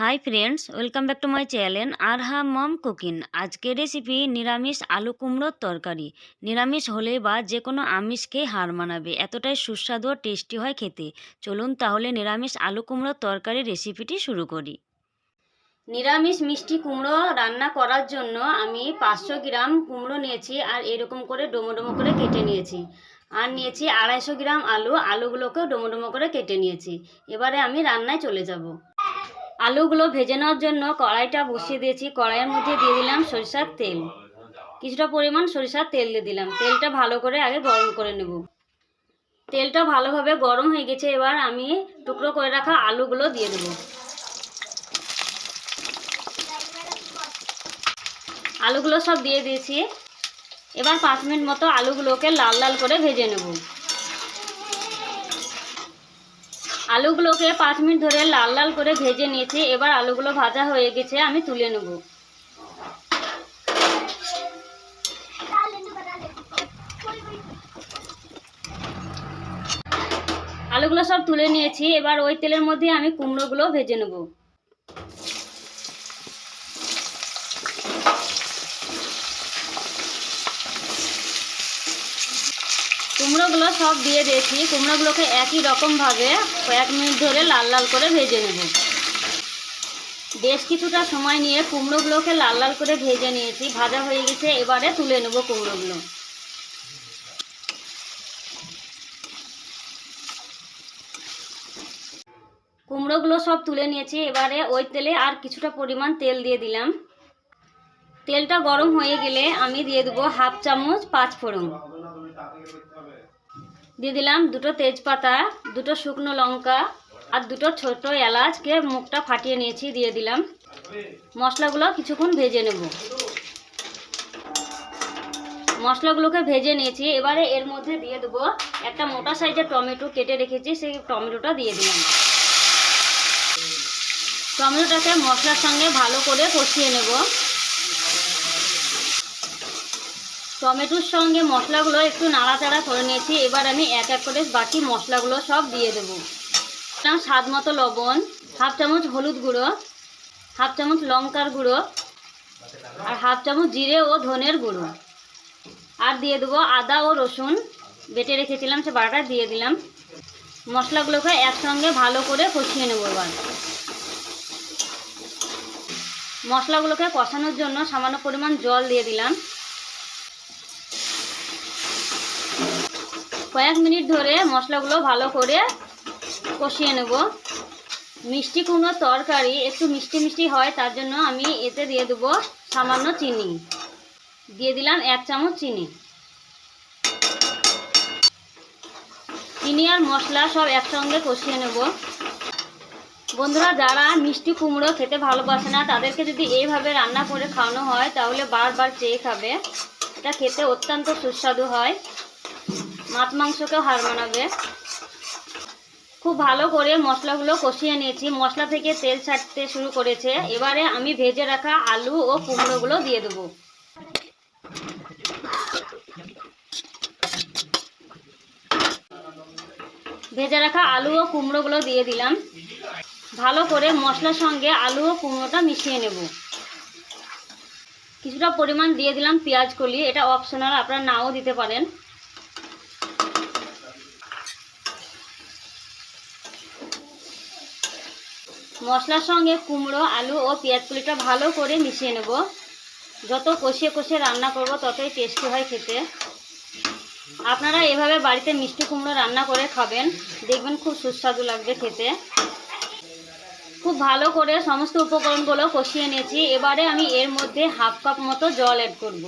Hi friends welcome back to my channel আর হা mom cooking আজকের recipe নিরামিষ আলু কুমড়োর তরকারি। নিরামিষ হলে বা যে কোনো আমিষকেই হার মানাবে, এতটাই সুস্বাদু ও টেস্টি হয় খেতে। চলুন তাহলে নিরামিষ আলু কুমড়োর তরকারি রেসিপিটি শুরু করি। নিরামিষ মিষ্টি কুমড়ো রান্না করার জন্য আমি পাঁচশো গ্রাম কুমড়ো নিয়েছি আর এরকম করে ডোমো ডোমো করে কেটে নিয়েছি। আর নিয়েছি আড়াইশো গ্রাম আলু, আলুগুলোকেও ডোমো ডোমো করে কেটে নিয়েছি। এবারে আমি রান্নায় চলে যাব। আলুগুলো ভেজে নেওয়ার জন্য কড়াইটা বসিয়ে দিয়েছি। কড়াইয়ের মধ্যে দিয়ে দিলাম সরিষার তেল। কিছুটা পরিমাণ সরিষার তেল দিয়ে দিলাম। তেলটা ভালো করে আগে গরম করে নেব। তেলটা ভালোভাবে গরম হয়ে গেছে, এবার আমি টুকরো করে রাখা আলুগুলো দিয়ে দেবো। আলুগুলো সব দিয়ে দিয়েছি। এবার পাঁচ মিনিট মতো আলুগুলোকে লাল লাল করে ভেজে নেব। আলুগুলোকে পাঁচ মিনিট ধরে লাল লাল করে ভেজে নিয়েছি। এবার আলুগুলো ভাজা হয়ে গেছে, আমি তুলে নেব। আলুগুলো সব তুলে নিয়েছি। এবার ওই তেলের মধ্যে আমি কুমড়োগুলো ভেজে নেব। কুমড়োগুলো সব দিয়ে দিয়েছি। কুমড়োগুলোকে একই রকমভাবে কয়েক মিনিট ধরে লাল লাল করে ভেজে নেব। বেশ কিছুটা সময় নিয়ে কুমড়োগুলোকে লাল লাল করে ভেজে নিয়েছি। ভাজা হয়ে গেছে, এবারে তুলে নেব কুমড়োগুলো। কুমড়োগুলো সব তুলে নিয়েছি। এবারে ওই তেলে আর কিছুটা পরিমাণ তেল দিয়ে দিলাম। তেলটা গরম হয়ে গেলে আমি দিয়ে দেবো হাফ চামচ পাঁচ ফোড়ন দিয়ে দিলাম দুটো তেজপাতা, দুটো শুকনো লঙ্কা আর দুটো ছোট এলাচকে মুখটা ফাটিয়ে নিয়েছি, দিয়ে দিলাম। মশলাগুলো কিছুক্ষণ ভেজে নেব। মশলাগুলোকে ভেজে নিয়েছি, এবারে এর মধ্যে দিয়ে দেবো একটা মোটা সাইজের টমেটো কেটে রেখেছি, সেই টমেটোটা দিয়ে দিলাম। টমেটোটাকে মশলার সঙ্গে ভালো করে কষিয়ে নেব। টমেটোর সঙ্গে মশলাগুলো একটু নাড়াচাড়া করে নিয়েছি। এবার আমি এক এক করে বাকি মশলাগুলো সব দিয়ে দেবো। স্বাদ মতো লবণ, হাফ চামচ হলুদ গুঁড়ো, হাফ চামচ লঙ্কার গুঁড়ো আর হাফ চামচ জিরে ও ধনের গুঁড়ো। আর দিয়ে দেবো আদা ও রসুন। বেটে রেখেছিলাম, সে বাটাটা দিয়ে দিলাম। মশলাগুলোকে একসঙ্গে ভালো করে কষিয়ে নেব এবার। মশলাগুলোকে কষানোর জন্য সামান্য পরিমাণ জল দিয়ে দিলাম। কয়েক মিনিট ধরে মশলাগুলো ভালো করে কষিয়ে নেব। মিষ্টি কুমড়োর তরকারি একটু মিষ্টি মিষ্টি হয়, তার জন্য আমি এতে দিয়ে দেবো সামান্য চিনি। দিয়ে দিলাম এক চামচ চিনি। চিনি আর মশলা সব একসঙ্গে কষিয়ে নেব। বন্ধুরা, যারা মিষ্টি কুমড়ো খেতে ভালোবাসে না, তাদেরকে যদি এইভাবে রান্না করে খাওয়ানো হয়, তাহলে বারবার চেয়ে খাবে। এটা খেতে অত্যন্ত সুস্বাদু হয়। মাছ মাংসকেও হার মানাবে। খুব ভালো করে মশলাগুলো কষিয়ে নিয়েছি। মশলা থেকে তেল ছাড়তে শুরু করেছে। এবারে আমি ভেজে রাখা আলু ও কুমড়োগুলো দিয়ে দেবো। ভেজে রাখা আলু ও কুমড়োগুলো দিয়ে দিলাম। ভালো করে মশলার সঙ্গে আলু ও কুমড়োটা মিশিয়ে নেব। কিছুটা পরিমাণ দিয়ে দিলাম পেঁয়াজ কলি। এটা অপশনাল, আপনারা নাও দিতে পারেন। মশলার সঙ্গে কুমড়ো, আলু ও পেঁয়াজ কলিটা ভালো করে মিশিয়ে নেব। যত কষিয়ে কষিয়ে রান্না করব, ততই টেস্টি হয় খেতে। আপনারা এভাবে বাড়িতে মিষ্টি কুমড়ো রান্না করে খাবেন। দেখবেন খুব সুস্বাদু লাগবে খেতে। খুব ভালো করে সমস্ত উপকরণগুলো কষিয়ে নিয়েছি। এবারে আমি এর মধ্যে হাফ কাপ মতো জল অ্যাড করব।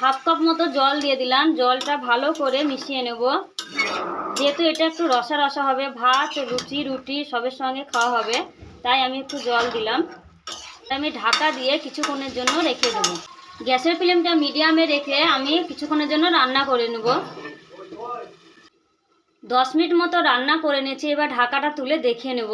হাফ কাপ মতো জল দিয়ে দিলাম। জলটা ভালো করে মিশিয়ে নেব। যেহেতু এটা একটু রসা রসা হবে, ভাত লুচি রুটি সবের সঙ্গে খাওয়া হবে, তাই আমি একটু জল দিলাম। আমি ঢাকা দিয়ে কিছুক্ষণের জন্য রেখে দেবো। গ্যাসের ফ্লেমটা মিডিয়ামে রেখে আমি কিছুক্ষণের জন্য রান্না করে নেব। দশ মিনিট মতো রান্না করে নিয়েছি, এবার ঢাকাটা তুলে দেখে নেব।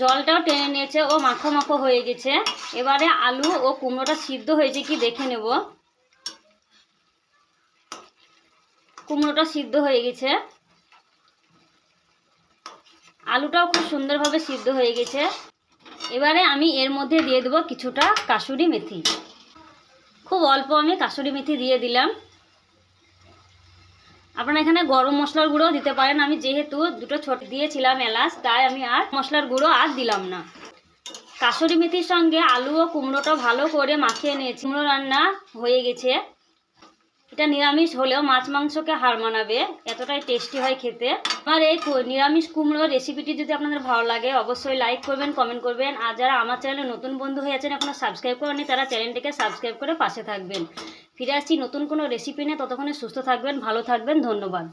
জলটাও টেনে নিয়েছে, ও মাখো মাখো হয়ে গেছে। এবারে আলু ও কুমড়োটা সিদ্ধ হয়েছে কি দেখে নেব। কুমড়োটা সিদ্ধ হয়ে গেছে। আলুটাও খুব সুন্দরভাবে সিদ্ধ হয়ে গেছে। এবারে আমি এর মধ্যে দিয়ে দেবো কিছুটা কাসুরি মেথি। খুব অল্প আমি কাসুরি মেথি দিয়ে দিলাম। আপনারা এখানে গরম মশলার গুঁড়ো দিতে পারেন। আমি যেহেতু দুটো ছোট দিয়েছিলাম এলাচ, তাই আমি আর মশলার গুঁড়ো আর দিলাম না। কাসুরি মেথির সঙ্গে আলু ও কুমড়োটা ভালো করে মাখিয়ে নিয়েছি। কুমড়ো রান্না হয়ে গেছে। এটা নিরামিষ হলেও মাছ মাংসকে হার মানাবে, এতটাই টেস্টি হয় খেতে। আমার এই নিরামিষ কুমড়ো রেসিপিটি যদি আপনাদের ভালো লাগে, অবশ্যই লাইক করবেন কমেন্ট করবেন। আর যারা আমার চ্যানেলে নতুন বন্ধু হয়ে আছেন, এখনও সাবস্ক্রাইব করেনি তারা চ্যানেলটিকে সাবস্ক্রাইব করে পাশে থাকবেন। ফিরে আসছি। নতুন কোনো রেসিপি নিয়ে ততক্ষণে সুস্থ থাকবেন ভালো থাকবেন ধন্যবাদ।